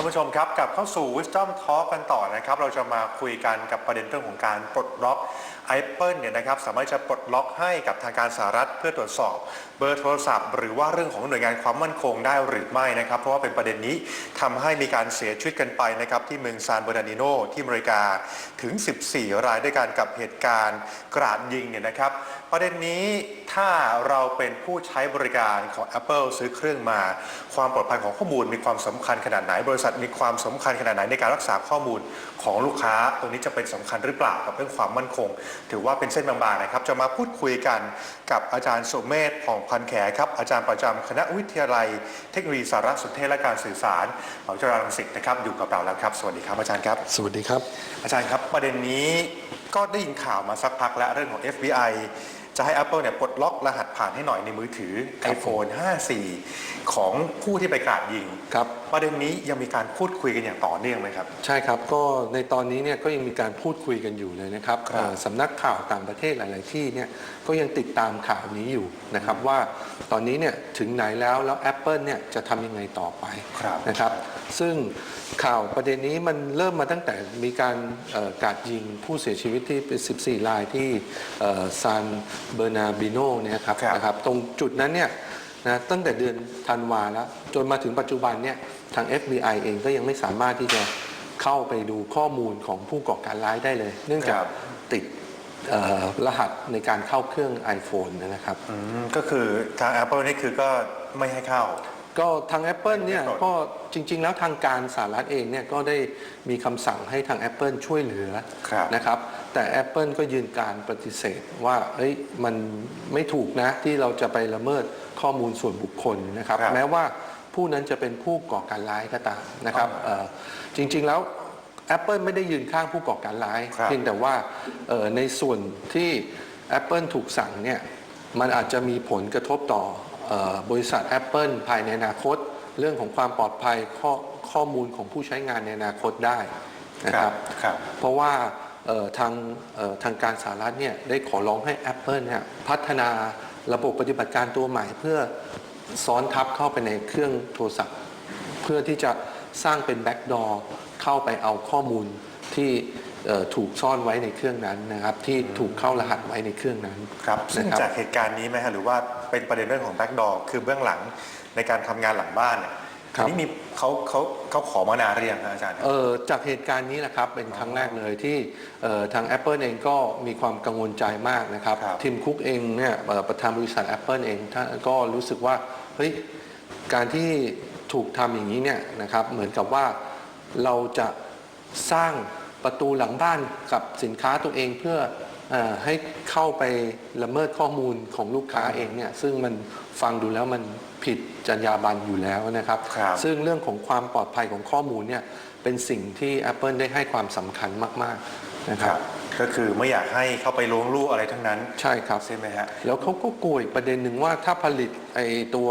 ท่านผู้ชมครับกลับเข้าสู่ Wisdom Talk กันต่อนะครับ เราจะมาคุยกันกับประเด็นเรื่องของการปลดล็อก Apple เนี่ยนะครับสามารถจะปลดล็อกให้กับทางการสหรัฐเพื่อตรวจสอบเบอร์โทรศัพท์ หรือว่าเรื่องของหน่วยงานความมั่นคงได้หรือไม่นะครับ เพราะว่าเป็นประเด็นนี้ทำให้มีการเสียชีวิตกันไปนะครับที่เมืองซานเบอร์นาดิโนที่อเมริกาถึง 14 รายด้วยกันกับเหตุการณ์กราดยิงเนี่ยนะครับ ประเด็นนี้ถ้าเราเป็นผู้ใช้บริการของ Apple ซื้อเครื่องมา ความปลอดภัยของข้อมูลมีความสำคัญขนาดไหน บริษัทมีความสำคัญขนาดไหนในการรักษาข้อมูลของลูกค้าตรงนี้จะเป็นสำคัญหรือเปล่ากับเรื่องความมั่นคงถือว่าเป็นเส้นบางๆนะครับ จะมาพูดคุยกันกับอาจารย์สุเมธผ่องพันแขครับ อาจารย์ประจำคณะวิทยาลัย เทคโนโลยีสารสนเทศและการสื่อสารมหาวิทยาลัยรังสิตนะครับอยู่กับเราแล้วครับ สวัสดีครับอาจารย์ครับ สวัสดีครับ อาจารย์ครับประเด็นนี้ ก็ได้ยินข่าวมาสักพักแล้วเรื่องของ FBI จะให้ Apple เนี่ยปลดล็อกรหัสผ่านให้หน่อยในมือถือ ครับ iPhone 5ของผู้ที่ไปกราดยิงครับ ประเด็นนี้ยังมีการพูดคุยกันอย่างต่อเนื่องไหมครับ ใช่ครับ ก็ในตอนนี้เนี่ยก็ยังมีการพูดคุยกันอยู่เลยนะครับครับ เอ่อสำนักข่าวต่างประเทศหลาย ๆ ที่เนี่ยก็ยังติดตามข่าวนี้อยู่นะครับว่าตอนนี้เนี่ยถึงไหนแล้วแล้ว Apple เนี่ยจะทำยังไงต่อไปครับ นะครับ ซึ่งข่าวประเด็นนี้มันเริ่มมาตั้งแต่มีการเอ่อกราดยิงผู้เสียชีวิตที่เป็น14 รายที่ซานเบอร์นาบิโนเนี่ยครับครับนะครับ ตรงจุดนั้นเนี่ยนะตั้งแต่เดือนธันวาแล้ว จนมาถึงปัจจุบันเนี่ยทาง FBI เองก็ยังไม่สามารถที่จะเข้าไปดูข้อมูลของผู้ก่อการร้ายได้เลย เนื่องจากครับติดเอ่อรหัสในการเข้าเครื่อง iPhone นะครับอืมก็คือทาง Apple นี่คือก็ไม่ให้เข้า ก็ทาง Apple เนี่ยไม่ปลดก็จริง ๆ แล้วทางการสหรัฐเองเนี่ยก็ได้มีคำสั่งให้ทาง Apple ช่วยเหลือครับนะครับ แต่ Apple ก็ยืนการปฏิเสธว่าเฮ้ยมันไม่ถูกนะที่เราจะไปละเมิดข้อมูลส่วนบุคคลนะครับ ครับแม้ว่าผู้นั้นจะเป็นผู้ก่อการร้ายก็ตามนะครับอ่าเอ่อจริง ๆ แล้ว Apple ไม่ได้ยืนข้างผู้ก่อการร้าย ครับ เพียงแต่ว่าเอ่อในส่วนที่ Apple ถูกสั่งเนี่ยมันอาจจะมีผลกระทบต่อเออ บริษัท Apple ภายในอนาคต เรื่องของความปลอดภัยข้อข้อมูลของผู้ใช้งานในอนาคตได้นะครับครับเพราะว่าเอ่อทางเอ่อทางการสหรัฐเนี่ยได้ขอร้องให้ Apple เนี่ยพัฒนาระบบปฏิบัติการตัวใหม่ เพื่อซ้อนทับเข้าไปในเครื่องโทรศัพท์ เพื่อที่จะสร้างเป็นแบ็กดอร์เข้าไปเอาข้อมูลที่เอ่อถูกซ่อนไว้ในเครื่องนั้นนะครับ ที่ถูกเข้ารหัสไว้ในเครื่องนั้นครับซึ่งนะครับจากเหตุการณ์นี้ไหมฮะหรือว่า เป็นประเด็นเรื่องของแบ็กดอร์คือเบื้องหลังในการทำงานหลังบ้านเนี่ยครับทีนี้มีเขาเขาเขาขอมานานหรือยังครับอาจารย์เอ่อจากเหตุการณ์นี้นะครับเป็นครั้งแรกเลยที่เอ่อทาง Apple เองก็มีความกังวลใจมากนะครับครับทีมคุกเองเนี่ยเอ่อประธานบริษัท Apple เองท่านก็รู้สึกว่าเฮ้ยการที่ถูกทำอย่างนี้เนี่ยนะครับเหมือนกับว่าเราจะสร้างประตูหลังบ้านกับสินค้าตัวเองเพื่อเออ ให้เข้าไปละเมิดข้อมูลของลูกค้าเองเนี่ยซึ่งมันฟังดูแล้วมันผิดจรรยาบรรณอยู่แล้วนะครับ ครับซึ่งเรื่องของความปลอดภัยของข้อมูลเนี่ยเป็นสิ่งที่ Apple ได้ให้ความสำคัญมาก ๆ นะคครับรับก็คือไม่อยากให้เข้าไปล้วงลูกอะไรทั้งนั้นใช่ครับ ใช่ไหมฮะ แล้วเขาก็กลัวอีกประเด็นหนึ่งว่าถ้าผลิตไอตัว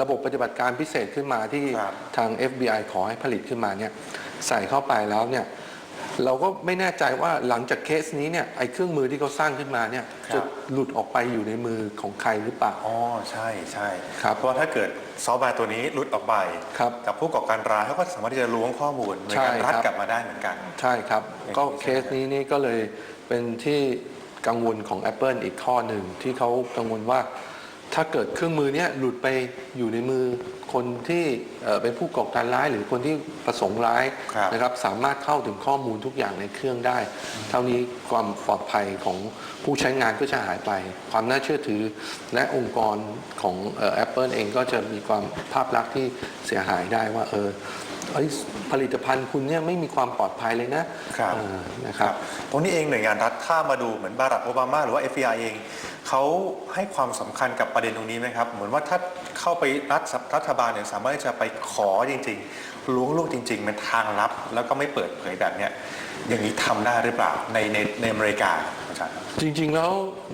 ระบบปฏิบัติการพิเศษขึ้นมาที่ครับ ทาง FBI ขอให้ผลิตขึ้นมาเนี่ยใส่เข้าไปแล้วเนี่ย เราก็ไม่แน่ใจว่าหลังจากเคสนี้เนี่ยไอเครื่องมือที่เขาสร้างขึ้นมาเนี่ยจะหลุดออกไปอยู่ในมือของใครหรือเปล่า อ๋อใช่ใช่ครับเพราะว่าถ้าเกิดซอฟต์แวร์ตัวนี้หลุดออกไปครับกับผู้ก่อการร้ายเขาก็สามารถที่จะล้วงข้อมูลในใช่การรัดครับ กลับมาได้เหมือนกัน ใช่ครับอย่างนี้ก็ใช่ไหมเคสนี้นี่ก็เลยเป็นที่กังวลของ Apple อีกข้อหนึ่งที่เขากังวลว่า ถ้าเกิดเครื่องมือเนี้ยหลุดไปอยู่ในมือคนที่เอ่อเป็นผู้ก่อการร้ายหรือคนที่ประสงค์ร้ายครับ นะครับ สามารถเข้าถึงข้อมูลทุกอย่างในเครื่องได้ เท่านี้ความปลอดภัยของผู้ใช้งานก็จะหายไป ความน่าเชื่อถือและองค์กรของเอ่อ Apple เองก็จะมีความภาพลักษณ์ที่เสียหายได้ว่าเออเอ้ยผลิตภัณฑ์คุณเนี่ยไม่มีความปลอดภัยเลยนะครับ เออนะครับ ตรงนี้เองหน่วยงานรัฐถ้ามาดูเหมือนบารักโอบามาหรือว่า FBI เอง เขาให้ความสำคัญกับประเด็นตรงนี้ไหมครับ เหมือนว่าถ้าเข้าไปรัฐรัฐบาลเนี่ยสามารถที่จะไปขอจริงๆล้วงลูกจริงๆเป็นทางลับ แล้วก็ไม่เปิดเผยแบบเนี้ยอย่างนี้ทำได้หรือเปล่าในในในอเมริกาอาจารย์ครับจริงๆแล้ว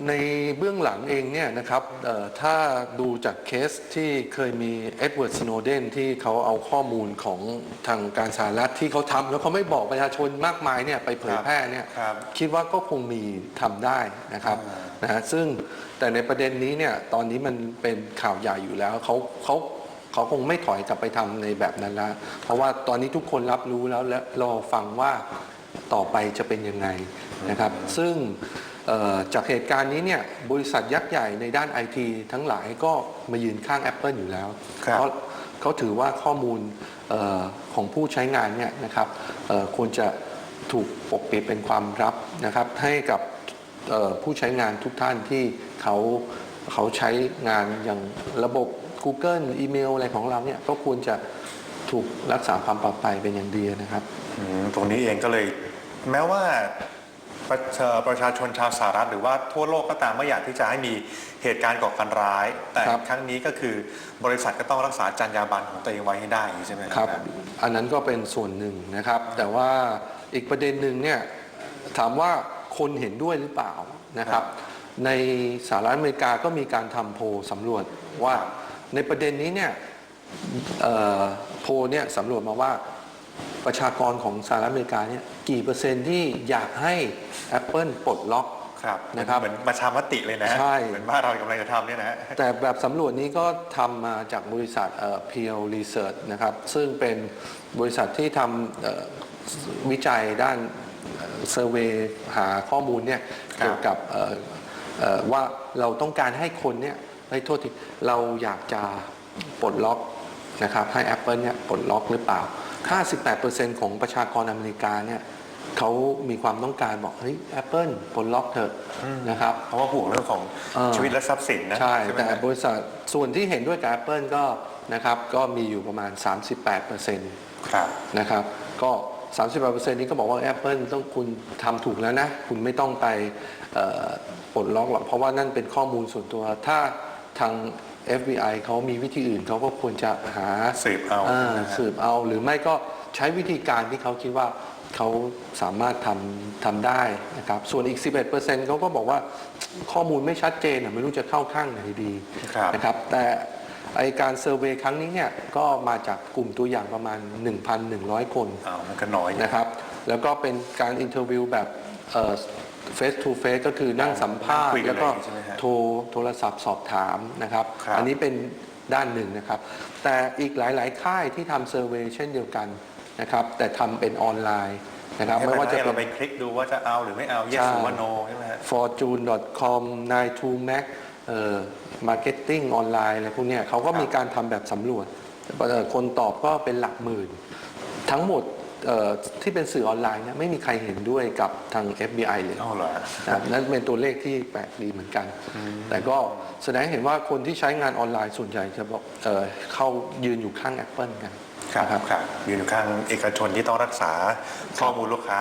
ในเบื้องหลังเองเนี่ยนะครับเอ่อถ้าดูจากเคสที่เคยมีเอ็ดเวิร์ดสโนเดนที่เขาเอาข้อมูลของทางการสหรัฐที่เขาทำแล้วเขาไม่บอกประชาชนมากมายเนี่ยไปเผยแพร่เนี่ยครับคิดว่าก็คงมีทำได้นะครับอ่า นนะฮะซึ่งแต่ในประเด็นนี้เนี่ยตอนนี้มันเป็นข่าวใหญ่อยู่แล้วเขาเขาเขาคงไม่ถอยกลับไปทำในแบบนั้นแล้วเพราะว่าตอนนี้ทุกคนรับรู้แล้วและรอฟังว่าต่อไปจะเป็นยังไงนะครับ ซึ่งเอ่อจากเหตุการณ์นี้เนี่ยบริษัทยักษ์ใหญ่ในด้านไอทีทั้งหลายก็มายืนข้าง Apple อยู่แล้วครับเพราะเขาถือว่าข้อมูลเออของผู้ใช้งานเนี่ยนะครับเอ่อควรจะถูกปกปิดเป็นความลับนะครับให้กับเอ่อ ผู้ใช้งานทุกท่านที่เขาเขาใช้งานอย่างระบบ Google อีเมลอะไรของเราเนี่ยก็ควรจะถูกรักษาความปลอดภัยเป็นอย่างดีนะครับอืมตรงนี้เองก็เลยแม้ว่าประชาประชาชนชาวสหรัฐหรือว่าทั่วโลกก็ตามไม่อยากที่จะให้มีเหตุการณ์ก่อการร้าย แต่ครับ ครั้งนี้ก็คือบริษัทก็ต้องรักษาจรรยาบรรณของตัวเองไว้ให้ได้อย่างนี้ใช่ไหมครับ อันนั้นก็เป็นส่วนหนึ่งนะครับ แต่ว่าอีกประเด็นหนึ่งเนี่ยถามว่า คนเห็นด้วยหรือเปล่านะครับ ในสหรัฐอเมริกาก็มีการทำโพลสำรวจว่าในประเด็นนี้เนี่ยเอ่อโพลเนี่ยสำรวจมาว่าประชากรของสหรัฐอเมริกาเนี่ยกี่เปอร์เซ็นต์ที่อยากให้ Apple ปลดล็อกครับนะครับเหมือนประชามติเลยนะใช่เหมือนบ้านเรากำลังจะทำเนี่ยนะแต่แบบสำรวจนี้ก็ทำมาจากบริษัทเอ่อ Peel Research นะครับ ซึ่งเป็นบริษัทที่ทำเอ่อวิจัยด้าน เซอร์เวยหาข้อมูลเนี่ยครับเกี่ยวกับเอ่อเอ่อว่าเราต้องการให้คนเนี่ยให้โทษทีเราอยากจะปลดล็อกนะครับให้ Apple เนี่ยปลดล็อกหรือเปล่า58%ของประชากรอเมริกาเนี่ยเขามีความต้องการบอก เฮ้ย Apple ปลดล็อกเถอะนะครับ เพราะว่าห่วงเรื่องของเออชีวิตและทรัพย์สินนะ ใช่ไหมแต่ฮะบริษัทส่วนที่เห็นด้วยกับ Apple ก็นะครับ ก็มีอยู่ประมาณ 38%นครับะครับ ก็ 38%นี้ก็บอกว่า Apple ต้องคุณทำถูกแล้วนะ คุณไม่ต้องไปเอ่อปลดล็อกหรอกเพราะว่านั่นเป็นข้อมูลส่วนตัว ถ้าทาง FBI เขามีวิธีอื่นเขาก็ควรจะหาสืบเอาอ่านะฮะสืบเอา หรือไม่ก็ใช้วิธีการที่เขาคิดว่าเขาสามารถทำทำได้นะครับ ส่วนอีก 11%เขาก็บอกว่าข้อมูลไม่ชัดเจนอะไม่รู้จะเข้าข้างไหนดีครับนะครับแต่ ไอการเซอร์เวยครั้งนี้เนี่ยก็มาจากกลุ่มตัวอย่างประมาณ 1,100 คนอ้าวมันก็น้อยนะครับ แล้วก็เป็นการอินเทอร์วิวแบบเฟสทูเฟสก็คือนั่งสัมภาษคุณ์ยกันแล้วก็เลยใช่ไหมฮะโทรโทรศัพท์สอบถามนะครับครับ อันนี้เป็นด้านหนึ่งนะครับ แต่อีกหลาย ๆ ค่ายที่ทำเซอร์เวยเช่นเดียวกันนะครับ แต่ทำเป็นออนไลน์นะครับให้ไม่ว่าจะให้เป็เรานไปคลิกดูว่าจะเอาหรือไม่เอา yes ใช่หรือว่า no ใช่ไหมฮะ fortune.com 9 mac เอ่อ marketing ออนไลน์อะไรพวกเนี้ยเขาก็ครับมีการทำแบบสำรวจเอ่อคนตอบก็เป็นหลักหมื่น ทั้งหมดเอ่อที่เป็นสื่อออนไลน์เนี่ยไม่มีใครเห็นด้วยกับทาง FBI เลยอ้าวเหรอนะครับนั่นเป็นตัวเลขที่แปลกดีเหมือนกัน แต่ก็แสดงให้เห็นว่าคนที่ใช้งานออนไลน์ส่วนใหญ่จะบอกเอ่อเข้ายืนอยู่ข้าง Apple กันครับนะครับครับยืนอยู่ข้างเอกชนที่ต้องรักษาข้อมูลลูกค้า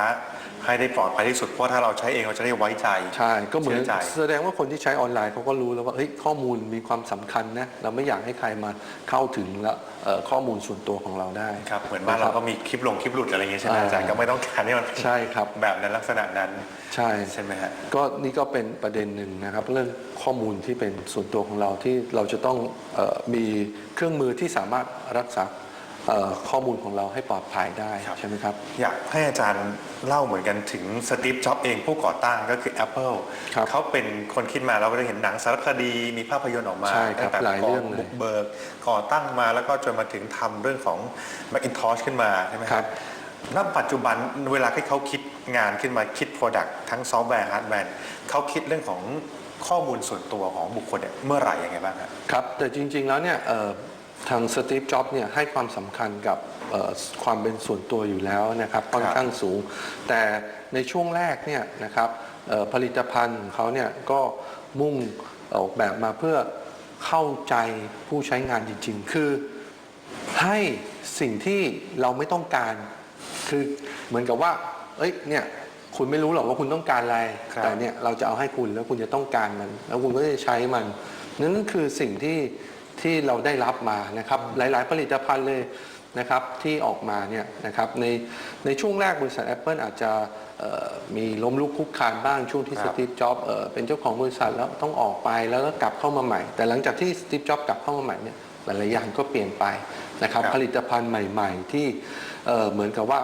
ให้ได้ปลอดภัยที่สุดเพราะถ้าเราใช้เองเราจะได้ไว้ใจ ใช่ก็เหมือนชื่ใจ แสดงว่าคนที่ใช้ออนไลน์เขาก็รู้แล้วว่าเฮ้ยข้อมูลมีความสำคัญนะเราไม่อยากให้ใครมาเข้าถึงและเอ่อข้อมูลส่วนตัวของเราได้ ครับเหมือนบ้านเราก็มีคลิปลงคลิปหลุดอะไรอย่างเงี้ยใช่ไหมอ่าอาจารย์ก็ไม่ต้องการให้มันเป็นใช่ครับแบบนั้นลักษณะนั้นใช่ ใช่ไหมฮะ ก็นี่ก็เป็นประเด็นหนึ่งนะครับเรื่องข้อมูลที่เป็นส่วนตัวของเราที่เราจะต้องเออมีเครื่องมือที่สามารถรักษาเอ่อ ข้อมูลของเราให้ปลอดภัยได้ครับใช่ไหมครับ อยากให้อาจารย์เล่าเหมือนกันถึงสตีฟจ็อบเองผู้ก่อตั้งก็คือ Apple ครับเขาเป็นคนคิดมาเราก็ได้เห็นหนังสารคดี มีภาพยนตร์ออกมาใช่ครับตั้งแต่หลายเรื่องเลยบุกเบิกก่อตั้งมาแล้วก็จนมาถึงทำเรื่องของ Macintosh ขึ้นมาใช่ไหมครับณปัจจุบันเวลาที่เขาคิดงานขึ้นมาคิด Product ทั้งซอฟต์แวร์ฮาร์ดแวร์เขาคิดเรื่องของข้อมูลส่วนตัวของบุคคลเนี่ยเมื่อไหร่ยังไงบ้างครับครับแต่จริง ๆแล้วเนี่ยเอ่อ ทางสตีฟจ็อบเนี่ยให้ความสำคัญกับเอ่อความเป็นส่วนตัวอยู่แล้วนะครับค่อนข้างสูง แต่ในช่วงแรกเนี่ยนะครับเอ่อผลิตภัณฑ์ของเขาเนี่ยก็มุ่งออกแบบมาเพื่อเข้าใจผู้ใช้งานจริง ๆ คือให้สิ่งที่เราไม่ต้องการ คือเหมือนกับว่า เอ้ยเนี่ยคุณไม่รู้หรอกว่าคุณต้องการอะไรครับแต่เนี่ยเราจะเอาให้คุณแล้วคุณจะต้องการมัน แล้วคุณก็จะใช้มันนั่นคือสิ่งที่ ที่เราได้รับมานะครับหลาย ๆ ผลิตภัณฑ์เลยนะครับที่ออกมาเนี่ยนะครับในในช่วงแรกบริษัท Apple อาจจะเอ่อมีล้มลุกคลุกคลานบ้างช่วงที่คสรับ ตีฟจ็อบส์เอ่อเป็นเจ้าของบริษัทแล้วต้องออกไปแล้วก็กลับเข้ามาใหม่ แต่หลังจากที่สตีฟจ็อบส์กลับเข้ามาใหม่เนี่ยหลายๆอย่างก็เปลี่ยนไปนะครับครับ ผลิตภัณฑ์ใหม่ ๆ ที่เอ่อเหมือนกับว่า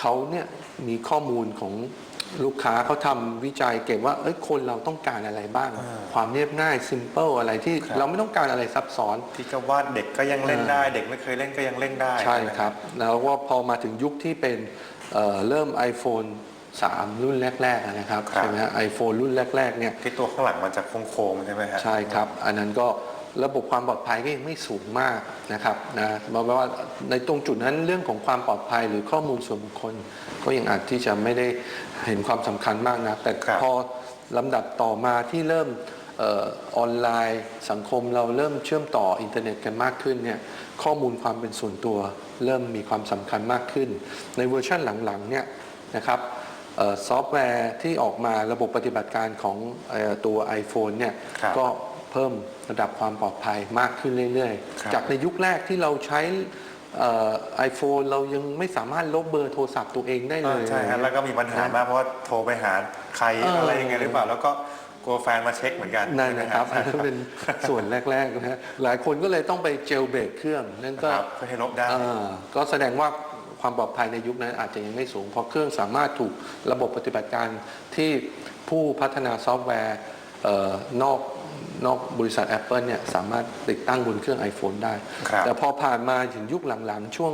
เขาเนี่ยมีข้อมูลของ ลูกค้าเขาทำวิจัยเก็บว่าเอ้ยคนเราต้องการอะไรบ้าง อ่า ความเรียบง่าย simple อะไรที่ครับเราไม่ต้องการอะไรซับซ้อน ที่ก็ว่าเด็กก็ยังเล่นได้ เด็กไม่เคยเล่นก็ยังเล่นได้ใช่ไหมครับ แล้วก็พอมาถึงยุคที่เป็นเอ่อเริ่ม iPhone 3 รุ่นแรก ๆ นะครับครับใช่ไหมฮะไอโฟนรุ่นแรก ๆ เนี่ย ที่ตัวข้างหลังมันจะโค้งๆใช่ไหมฮะ ใช่ครับ อันนั้นก็ ระบบความปลอดภัยก็ยังไม่สูงมากนะครับนะหมายความว่าในตรงจุดนั้นเรื่องของความปลอดภัยหรือข้อมูลส่วนบุคคล ก็ยังอาจที่จะไม่ได้เห็นความสำคัญมากนะแต่ครับพอลำดับต่อมาที่เริ่มเออออนไลน์สังคมเราเริ่มเชื่อมต่ออินเทอร์เน็ตกันมากขึ้นเนี่ยข้อมูลความเป็นส่วนตัว เริ่มมีความสำคัญมากขึ้น ในเวอร์ชันหลังๆเนี่ยนะครับเอ่อซอฟต์แวร์ที่ออกมาระบบปฏิบัติการของเอ่อตัว iPhone เนี่ยครับก็เพิ่ม ระดับความปลอดภัยมากขึ้นเรื่อยครับ ๆ จากในยุคแรกที่เราใช้ไอโฟนเรายังไม่สามารถลบเบอร์โทรศัพท์ตัวเองได้เลอ่ายใช่ฮะแล้วก็มีปัญหามากเพราะว่าโทรไปหาใครเอออ อะไรยังไงหรือเปล่า แล้วก็กลัวแฟนมาเช็คเหมือนกันนั่นนะครับใช่อันไหมนั้นเป็นส่วนแรกๆนะฮะหลายคนก็เลยต้องไปเจลเบรกเครื่องนั่นก็ ครับเพื่อให้ลบได้ อ่าก็แสดงว่าความปลอดภัยในยุคนั้นอาจจะยังไม่สูง เพราะเครื่องสามารถถูกระบบปฏิบัติการที่ผู้พัฒนาซอฟต์แวร์เอ่อนอก นอกบริษัท Apple เนี่ยสามารถติดตั้งบนเครื่อง iPhone ได้ ครับ แต่พอผ่านมาถึงยุคหลังๆ ช่วง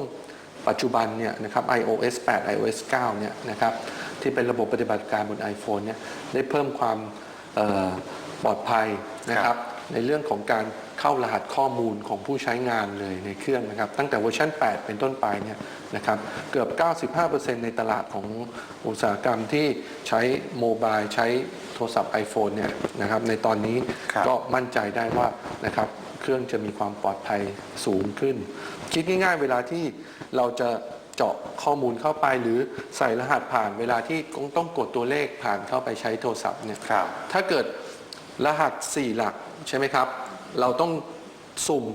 ปัจจุบันเนี่ยนะครับ iOS 8 iOS 9เนี่ยนะครับที่เป็นระบบปฏิบัติการบน iPhone เนี่ยได้เพิ่มความเอ่อปลอดภัยนะครับในเรื่องของการเข้ารหัสข้อมูลของผู้ใช้งานเลยในเครื่องนะครับตั้งแต่เวอร์ชัน 8 เป็นต้นไปเนี่ยนะครับเกือบ 95%ในตลาดของอุตสาหกรรมที่ใช้โมบายใช้โท รศัพท์ iPhone เนี่ยนะครับในตอนนี้ครับก็มั่นใจได้ว่านะครับเครื่องจะมีความปลอดภัยสูงขึ้น คิดง่ายๆ เวลาที่เราจะเจาะข้อมูลเข้าไปหรือใส่รหัสผ่าน เวลาที่ต้องกดตัวเลขผ่านเข้าไปใช้โทรศัพท์เนี่ยครับ ถ้าเกิดรหัส 4 หลักใช่ไหมครับ เราต้องสุ่ม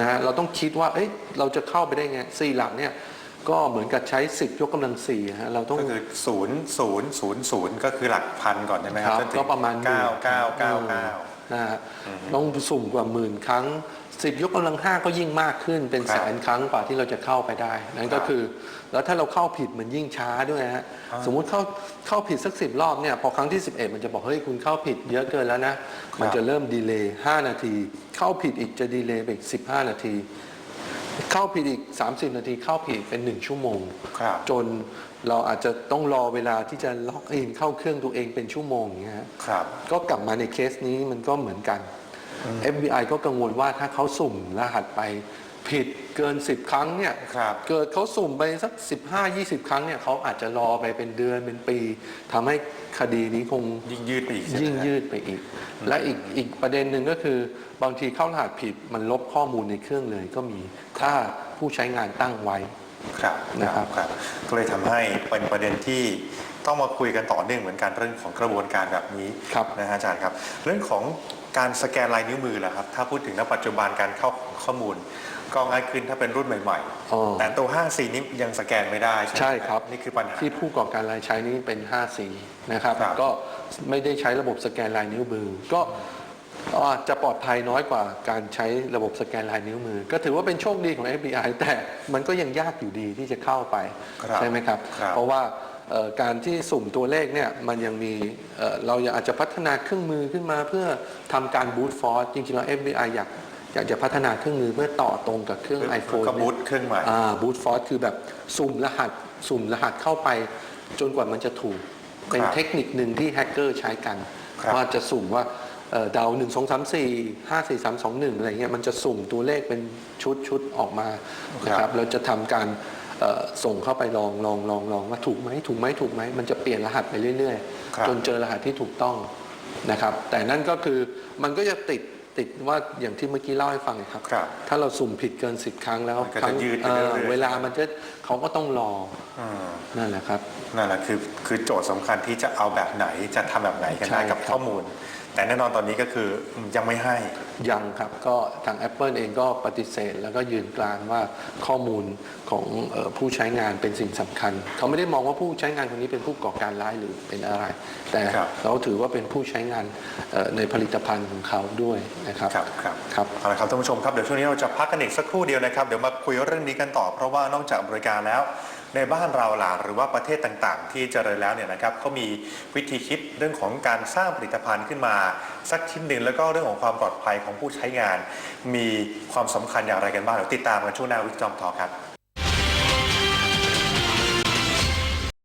นะฮะเราต้องคิดว่าเอ้ยเราจะเข้าไปได้ไง4หลักเนี่ย ก็เหมือนกับใช้ 10 ยกกำลัง4ฮะเราต้อง ก็คือศูนย์ศูนย์ศูนย์ศูนย์ก็คือหลักพันก่อนใช่ไหมครับครับจนถึงก็ประมาณเก้าเก้าเก้าเก้า นะฮะต้องสุ่มกว่าหมื่นครั้ง 10 ยกกำลัง5ก็ยิ่งมากขึ้นเป็นครับแสนครั้งกว่าที่เราจะเข้าไปได้ นั่นก็ครับคือ แล้วถ้าเราเข้าผิดมันยิ่งช้าด้วยฮะอ่า สมมุติเข้าเข้าผิดสักสิรอบเนี่ยพอครั้งที่ 11 มันจะบอกเฮ้ยคุณเข้าผิดเยอะเกินแล้วนะ มันจะเริ่มดีเลย์5นาที เข้าผิดอีกจะดีเลย์ไปอีก15 นาที เข้าผิดอีก 30 นาทีเข้าผิดเป็น 1 ชั่วโมง ครับ จนเราอาจจะต้องรอเวลาที่จะล็อกอินเข้าเครื่องตัวเองเป็นชั่วโมงอย่างเงี้ยฮะครับ ก็กลับมาในเคสนี้มันก็เหมือนกัน FBI ก็กังวลว่าถ้าเขาสุ่มรหัสไปผิดเกิน 10 ครั้งเนี่ยครับเกิดเขาสุ่มไปสัก 15-20 ครั้งเนี่ยเขาอาจจะรอไปเป็นเดือนเป็นปีทำให้คดีนี้คงยิ่งยืดไปอีกใช่ไหมยิ่งฮะยืดไปอีก และอีกอีกประเด็นหนึ่งก็คือบางทีเข้ารหัสผิดมันลบข้อมูลในเครื่องเลยก็มี ถ้าผู้ใช้งานตั้งไว้ ครับนะครับครับ ก็เลยทำให้เป็นประเด็นที่ต้องมาคุยกันต่อเนื่องเหมือนกันเรื่องของกระบวนการแบบนี้ครับ นะฮะอาจารย์ครับ เรื่องของ การสแกนลายนิ้วมือแหละครับ ถ้าพูดถึงณปัจจุบันการเข้าข้อมูล ก็ง่ายขึ้นถ้าเป็นรุ่นใหม่อ๋อ ๆ แต่ตัว 5C นี้ยังสแกนไม่ได้ใช่ไหมใช่ครับนี่คือปัญหา ที่ผู้ก่อการรายใช้นี้เป็น 5C นะครับครับ ก็ไม่ได้ใช้ระบบสแกนลายนิ้วมือ ก็อาจจะปลอดภัยน้อยกว่าการใช้ระบบสแกนลายนิ้วมือ ก็ถือว่าเป็นโชคดีของ FBI แต่มันก็ยังยากอยู่ดีที่จะเข้าไป ครับใช่ไหมครับ ครับเพราะว่าเอ่อ การที่สุ่มตัวเลขเนี่ยมันยังมีเอ่อเราอาจจะพัฒนาเครื่องมือขึ้นมาเพื่อทำการบูตฟอร์จริงๆแล้ว FBI อยากอยากจะพัฒนาเครื่องมือเพื่อต่อตรงกับเครื่อง iPhone ก็เนี่ยบูตเครื่องใหม่อ่าบูตฟอร์คือแบบสุ่มรหัสสุ่มรหัสเข้าไป จนกว่ามันจะถูก เป็นครับเทคนิคหนึ่งที่แฮกเกอร์ใช้กันครับว่าจะสุ่มว่าเอ่อเดา1 2 3 4 5 4 3 2 1อะไรเงี้ยมันจะสุ่มตัวเลขเป็นชุดชุดออกมานะครับแล้วจะทำการเอ่อ ส่งเข้าไปลองลองลองลองว่าถูกไหมถูกไหมถูกไหมมันจะเปลี่ยนรหัสไปเรื่อยครับๆจนเจอรหัสที่ถูกต้องนะครับ แต่นั่นก็คือมันก็จะติดติดว่าอย่างที่เมื่อกี้เล่าให้ฟังครับครับถ้าเราสุ่มผิดเกิน10ครั้งแล้วมันก็จะครั้งยืดไปเอ่อเรื่อยๆเวลามันจะเขาก็ต้องรออืมนั่นแหละครับนั่นแหละคือคือโจทย์สำคัญที่จะเอาแบบไหนจะทำแบบไหนกันใช่ได้กับครับข้อมูล แต่แน่นอนตอนนี้ก็คือยังไม่ให้ยังครับก็ทาง Apple เองก็ปฏิเสธ แล้วก็ยืนกรานว่าข้อมูลของเอ่อผู้ใช้งานเป็นสิ่งสำคัญ เขาไม่ได้มองว่าผู้ใช้งานคนนี้เป็นผู้ก่อการร้ายหรือเป็นอะไร แต่ครับเราถือว่าเป็นผู้ใช้งานเอ่อในผลิตภัณฑ์ของเขาด้วยนะครับครับครับครับเอาละครับท่านผู้ชมครับเดี๋ยวช่วงนี้เราจะพักกันอีกสักครู่เดียวนะครับเดี๋ยวมาคุยเรื่องนี้กันต่อเพราะว่านอกจากบริการแล้ว ในบ้านเราล่ะหรือว่าประเทศต่างๆ ที่เจริญแล้วเนี่ยนะครับเขามีวิธีคิดเรื่องของการสร้างผลิตภัณฑ์ขึ้นมาสักชิ้นหนึ่งแล้วก็เรื่องของความปลอดภัยของผู้ใช้งาน มีความสำคัญอย่างไรกันบ้างเดี๋ยวติดตามกันช่วงหน้าวิจอมทอครับ